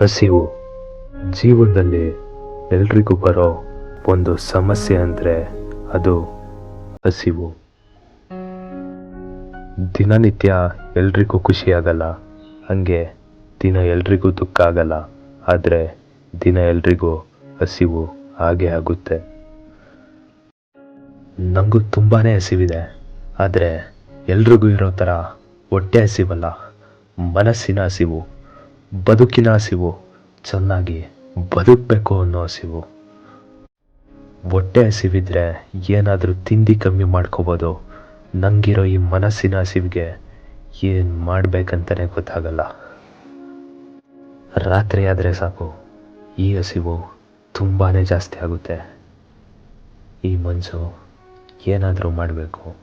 ಹಸಿವು. ಜೀವನದಲ್ಲಿ ಎಲ್ರಿಗೂ ಬರೋ ಒಂದು ಸಮಸ್ಯೆ ಅಂದರೆ ಅದು ಹಸಿವು. ದಿನನಿತ್ಯ ಎಲ್ರಿಗೂ ಖುಷಿಯಾಗಲ್ಲ. ಹಾಗೆ ದಿನ ಎಲ್ರಿಗೂ ದುಃಖ ಆಗಲ್ಲ. ಆದರೆ ದಿನ ಎಲ್ರಿಗೂ ಹಸಿವು ಹಾಗೆ ಆಗುತ್ತೆ. ನನಗೂ ತುಂಬಾ ಹಸಿವಿದೆ. ಆದರೆ ಎಲ್ರಿಗೂ ಇರೋ ಥರ ಹೊಟ್ಟೆ ಹಸಿವಲ್ಲ. ಮನಸ್ಸಿನ ಹಸಿವು. ಬದುಕಿನ ಹಸಿವು ಚೆನ್ನಾಗಿ ಬದುಕಬೇಕು ಅನ್ನೋ ಹಸಿವು. ಹೊಟ್ಟೆ ಹಸಿವಿದ್ರೆ ಏನಾದರೂ ತಿಂಡಿ ಕಮ್ಮಿ ಮಾಡ್ಕೋಬೋದು. ನಂಗಿರೋ ಈ ಮನಸ್ಸಿನ ಹಸಿವಿಗೆ ಏನು ಮಾಡಬೇಕಂತಾನೆ ಗೊತ್ತಾಗಲ್ಲ. ರಾತ್ರಿ ಆದರೆ ಸಾಕು, ಈ ಹಸಿವು ತುಂಬಾ ಜಾಸ್ತಿ ಆಗುತ್ತೆ. ಈ ಮನಸ್ಸು ಏನಾದರೂ ಮಾಡಬೇಕು.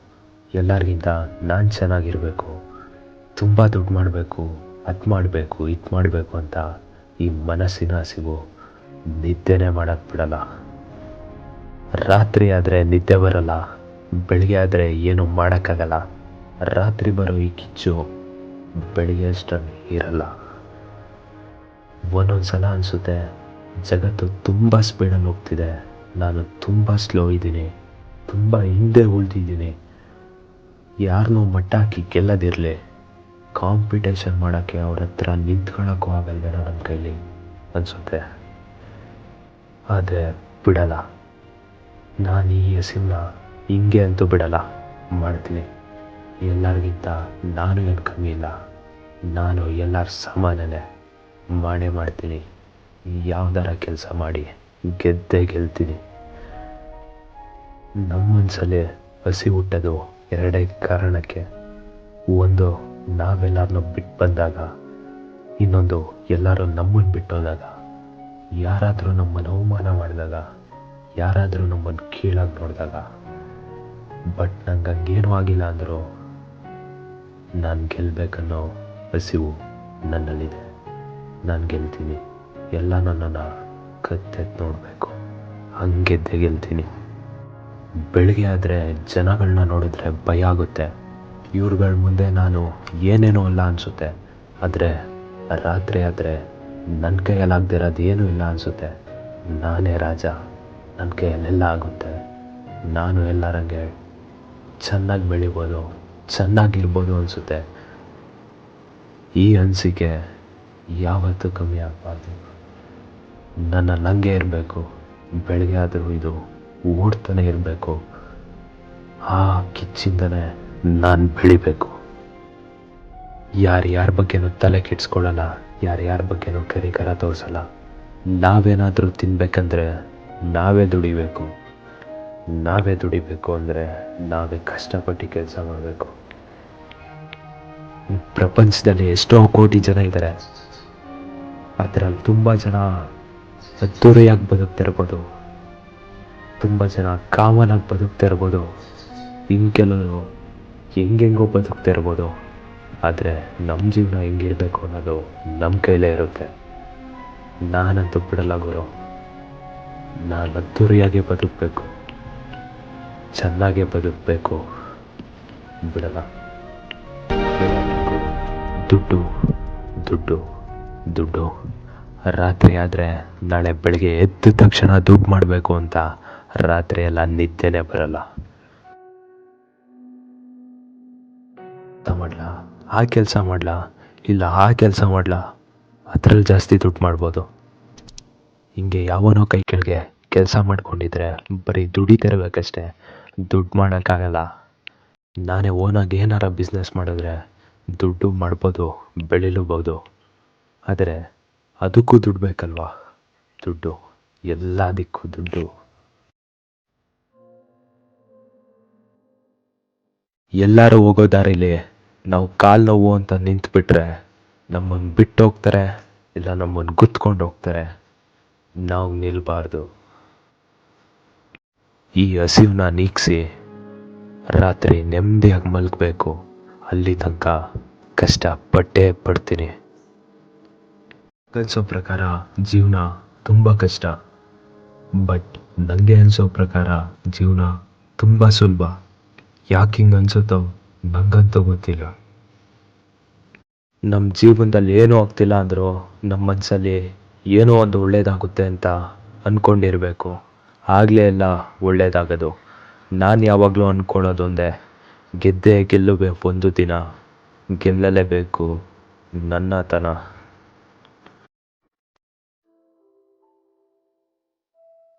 ಎಲ್ಲರಿಗಿಂತ ನಾನು ಚೆನ್ನಾಗಿರಬೇಕು. ತುಂಬ ದುಡ್ಡು ಮಾಡಬೇಕು. ಅದು ಮಾಡಬೇಕು, ಇದು ಮಾಡಬೇಕು ಅಂತ ಈ ಮನಸ್ಸಿನ ಹಸಿವು ನಿದ್ದೆನೇ ಮಾಡೋಕ್ಕೆ ಬಿಡಲ್ಲ. ರಾತ್ರಿ ಆದರೆ ನಿದ್ದೆ ಬರಲ್ಲ, ಬೆಳಿಗ್ಗೆ ಆದರೆ ಏನು ಮಾಡೋಕ್ಕಾಗಲ್ಲ. ರಾತ್ರಿ ಬರೋ ಈ ಕಿಚ್ಚು ಬೆಳಿಗ್ಗೆ ಅಷ್ಟರಲ್ಲಿ ಇರಲ್ಲ. ಒಂದೊಂದು ಸಲ ಅನಿಸುತ್ತೆ, ಜಗತ್ತು ತುಂಬ ಸ್ಪೀಡಲ್ಲಿ ಹೋಗ್ತಿದೆ. ನಾನು ತುಂಬ ಸ್ಲೋ ಇದ್ದೀನಿ, ತುಂಬ ಹಿಂದೆ ಉಳಿದಿದ್ದೀನಿ. ಯಾರನ್ನೂ ಮಟ್ಟ ಹಾಕಿ ಗೆಲ್ಲದಿರಲಿ. ಕಾಂಪಿಟೇಷನ್ ಮಾಡೋಕ್ಕೆ ಅವ್ರ ಹತ್ರ ನಿಂತ್ಕೊಳ್ಳೋಕ್ಕೂ ಆಗಲ್ವೇನೋ ನನ್ನ ಕೈಲಿ ಅನಿಸುತ್ತೆ. ಆದರೆ ಬಿಡಲ್ಲ. ನಾನು ಈ ಹೆಸರನ್ನ ಹಿಂಗೆ ಅಂತೂ ಬಿಡಲ್ಲ. ಮಾಡ್ತೀನಿ. ಎಲ್ಲರಿಗಿಂತ ನಾನು ಏನು ಕಮ್ಮಿ ಇಲ್ಲ. ನಾನು ಎಲ್ಲರ ಸಮಾನನೇ. ಮಾಡೇ ಮಾಡ್ತೀನಿ. ಯಾವ್ದಾರ ಕೆಲಸ ಮಾಡಿ ಗೆದ್ದೇ ಗೆಲ್ತೀನಿ. ನಮ್ಮ ಮನಸ್ಸಲ್ಲಿ ಹಸಿ ಹುಟ್ಟೋದು ಎರಡೇ ಕಾರಣಕ್ಕೆ ಒಂದು ನಾವೆಲ್ಲರನ್ನೂ ಬಿಟ್ಟು ಬಂದಾಗ, ಇನ್ನೊಂದು ಎಲ್ಲರೂ ನಮ್ಮನ್ನು ಬಿಟ್ಟೋದಾಗ, ಯಾರಾದರೂ ನಮ್ಮನ್ನು ಅವಮಾನ ಮಾಡಿದಾಗ, ಯಾರಾದರೂ ನಮ್ಮನ್ನು ಕೀಳಾಗಿ ನೋಡಿದಾಗ. ಬಟ್ ನಂಗೆ ಹಂಗೇನೂ ಆಗಿಲ್ಲ ಅಂದರೂ, ನಾನು ಗೆಲ್ಲಬೇಕನ್ನೋ ಹಸಿವು ನನ್ನಲ್ಲಿದೆ. ನಾನು ಗೆಲ್ತೀನಿ. ಎಲ್ಲ ನನ್ನನ್ನು ಕತ್ತೆತ್ತು ನೋಡಬೇಕು. ಹಂಗೆದ್ದೆ ಗೆಲ್ತೀನಿ. ಬೆಳಗ್ಗೆ ಆದರೆ ಜನಗಳನ್ನ ನೋಡಿದ್ರೆ ಭಯ ಆಗುತ್ತೆ. ಇವ್ರುಗಳ ಮುಂದೆ ನಾನು ಏನೇನೋ ಅಲ್ಲ ಅನಿಸುತ್ತೆ. ಆದರೆ ರಾತ್ರಿ ಆದರೆ ನನ್ನ ಕೈಯಲ್ಲಾಗದಿರೋದು ಏನೂ ಇಲ್ಲ ಅನಿಸುತ್ತೆ. ನಾನೇ ರಾಜ. ನನ್ನ ಕೈಯಲ್ಲೆಲ್ಲ ಆಗುತ್ತೆ. ನಾನು ಎಲ್ಲರಂಗೆ ಚೆನ್ನಾಗಿ ಬೆಳಿಬೋದು ಚೆನ್ನಾಗಿರ್ಬೋದು ಅನಿಸುತ್ತೆ. ಈ ಅನಿಸಿಕೆ ಯಾವತ್ತೂ ಕಮ್ಮಿ ಆಗಬಾರ್ದು. ನನ್ನ ನಂಗೆ ಇರಬೇಕು. ಬೆಳಗ್ಗೆ ಆದರೂ ಇದು ಓಡ್ತಾನೆ ಇರಬೇಕು. ಆ ಕಿಚ್ಚಿಂದನೇ ನಾನು ಬೆಳಿಬೇಕು. ಯಾರ್ಯಾರ ಬಗ್ಗೆನೂ ತಲೆ ಕೆಡ್ಸ್ಕೊಳ್ಳಲ್ಲ ಯಾರ್ಯಾರ ಬಗ್ಗೆನೂ ಕರಿಕರ ತೋರಿಸಲ್ಲ. ನಾವೇನಾದರೂ ತಿನ್ಬೇಕಂದ್ರೆ ನಾವೇ ದುಡಿಬೇಕು. ನಾವೇ ದುಡಿಬೇಕು ಅಂದರೆ ನಾವೇ ಕಷ್ಟಪಟ್ಟು ಕೆಲಸ ಮಾಡಬೇಕು. ಪ್ರಪಂಚದಲ್ಲಿ ಎಷ್ಟೋ ಕೋಟಿ ಜನ ಇದ್ದಾರೆ ಅದರಲ್ಲಿ ತುಂಬ ಜನ ಅದ್ದೂರಿಯಾಗಿ ಬದುಕ್ತಿರ್ಬೋದು. ತುಂಬ ಜನ ಕಾಮನಾಗಿ ಬದುಕ್ತಿರ್ಬೋದು. ಇನ್ನು ಕೆಲವರು ಹೆಂಗೆಂಗೋ ಬದುಕ್ತಿರ್ಬೋದು ಆದರೆ ನಮ್ಮ ಜೀವನ ಹೆಂಗಿರಬೇಕು ಅನ್ನೋದು ನಮ್ಮ ಕೈಲೇ ಇರುತ್ತೆ. ನಾನಂತೂ ಬಿಡಲ್ಲ ಗುರು. ನಾನು ಅದ್ದೂರಿಯಾಗಿ ಬದುಕಬೇಕು. ಚೆನ್ನಾಗೆ ಬದುಕಬೇಕು. ಬಿಡಲ್ಲ. ದುಡ್ಡು ದುಡ್ಡು ದುಡ್ಡು. ರಾತ್ರಿ ಆದರೆ ನಾಳೆ ಬೆಳಗ್ಗೆ ಎದ್ದ ತಕ್ಷಣ ದುಡ್ಡು ಮಾಡಬೇಕು ಅಂತ ರಾತ್ರಿ ಎಲ್ಲ ನಿದ್ದೆನೇ ಬರಲ್ಲ. ಮಾಡಲಾ? ಆ ಕೆಲಸ ಮಾಡಲಾ? ಇಲ್ಲ, ಆ ಕೆಲಸ ಮಾಡಲಾ? ಅದರಲ್ಲಿ ಜಾಸ್ತಿ ದುಡ್ಡು ಮಾಡ್ಬೋದು. ಹಿಂಗೆ ಯಾವನೋ ಕೈ ಕೆಳಗೆ ಕೆಲಸ ಮಾಡ್ಕೊಂಡಿದ್ರೆ ಬರೀ ದುಡಿತಿರ್ಬೇಕಷ್ಟೇ ದುಡ್ಡು ಮಾಡೋಕ್ಕಾಗಲ್ಲ. ನಾನೇ ಓನಾಗಿ ಏನಾರ ಬಿಸ್ನೆಸ್ ಮಾಡಿದ್ರೆ ದುಡ್ಡು ಮಾಡ್ಬೋದು, ಬೆಳಿಲೂಬೋದು. ಆದರೆ ಅದಕ್ಕೂ ದುಡ್ಡು ಬೇಕಲ್ವಾ? ದುಡ್ಡು ಎಲ್ಲದಕ್ಕೂ ದುಡ್ಡು. ಎಲ್ಲರೂ ಹೋಗೋ ದಾರಿಲಿ ನಾವು ಕಾಲು ನೋವು ಅಂತ ನಿಂತುಬಿಟ್ರೆ ನಮ್ಮನ್ನು ಬಿಟ್ಟು ಹೋಗ್ತಾರೆ ಇಲ್ಲ ನಮ್ಮನ್ನು ಗುತ್ಕೊಂಡು ಹೋಗ್ತಾರೆ ನಾವು ನಿಲ್ಲಬಾರ್ದು ಈ ಹಸಿವನ್ನ ನೀಗಿಸಿ ರಾತ್ರಿ ನೆಮ್ಮದಿಯಾಗಿ ಮಲಗಬೇಕು. ಅಲ್ಲಿ ತನಕ ಕಷ್ಟ ಪಟ್ಟೇ ಪಡ್ತೀನಿ. ಅನ್ಸೋ ಪ್ರಕಾರ ಜೀವನ ತುಂಬ ಕಷ್ಟ. ಬಟ್ ನನಗೆ ಅನಿಸೋ ಪ್ರಕಾರ ಜೀವನ ತುಂಬ ಸುಲಭ. ಯಾಕೆ ಹಿಂಗೆ ಅನ್ಸುತ್ತೋ ನಂಗಂತೂ ಗೊತ್ತಿಲ್ಲ. ನಮ್ಮ ಜೀವನದಲ್ಲಿ ಏನೂ ಆಗ್ತಿಲ್ಲ ಅಂದರೂ ನಮ್ಮ ಮನಸ್ಸಲ್ಲಿ ಏನೋ ಒಂದು ಒಳ್ಳೇದಾಗುತ್ತೆ ಅಂತ ಅಂದ್ಕೊಂಡಿರಬೇಕು ಆಗಲೇ ಎಲ್ಲ ಒಳ್ಳೇದಾಗೋದು. ನಾನು ಯಾವಾಗಲೂ ಅಂದ್ಕೊಳ್ಳೋದೊಂದೇ ಗೆದ್ದೇ ಗೆಲ್ಲಬೇಕು ಒಂದು ದಿನ, ಗೆಲ್ಲಲೇಬೇಕು ನನ್ನತನ